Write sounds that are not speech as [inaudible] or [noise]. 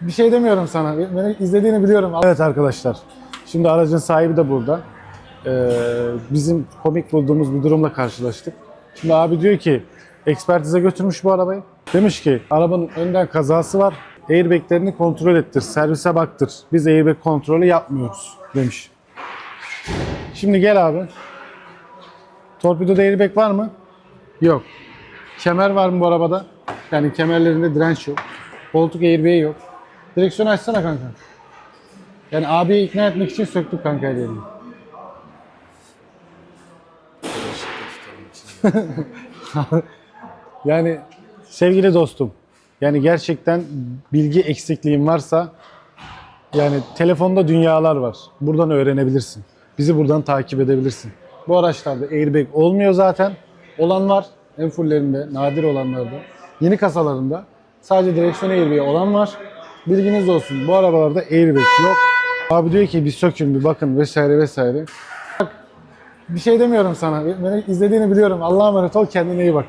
Bir şey demiyorum sana. Beni izlediğini biliyorum. Evet arkadaşlar. Şimdi aracın sahibi de burada. Ee, bizim komik bulduğumuz bir durumla karşılaştık. Şimdi abi diyor ki ekspertize götürmüş bu arabayı. Demiş ki arabanın önden kazası var. Airbag'lerini kontrol ettir, servise baktır. Biz airbag kontrolü yapmıyoruz demiş. Şimdi gel abi. Torpidoda airbag var mı? Yok. Kemer var mı bu arabada? Yani kemerlerinde direnç yok. Koltuk airbag'i yok. Direksiyonu açsana kanka. Yani abiyi ikna etmek için söktük kanka ellerini. [laughs] yani sevgili dostum, yani gerçekten bilgi eksikliğin varsa yani telefonda dünyalar var. Buradan öğrenebilirsin. Bizi buradan takip edebilirsin. Bu araçlarda airbag olmuyor zaten. Olan var. En fullerinde, nadir olanlarda. Yeni kasalarında sadece direksiyon airbag'i olan var. Bilginiz olsun. Bu arabalarda airbag yok. Abi diyor ki bir sökün bir bakın vesaire vesaire. Bak bir şey demiyorum sana. Beni izlediğini biliyorum. Allah'a emanet ol kendine iyi bak.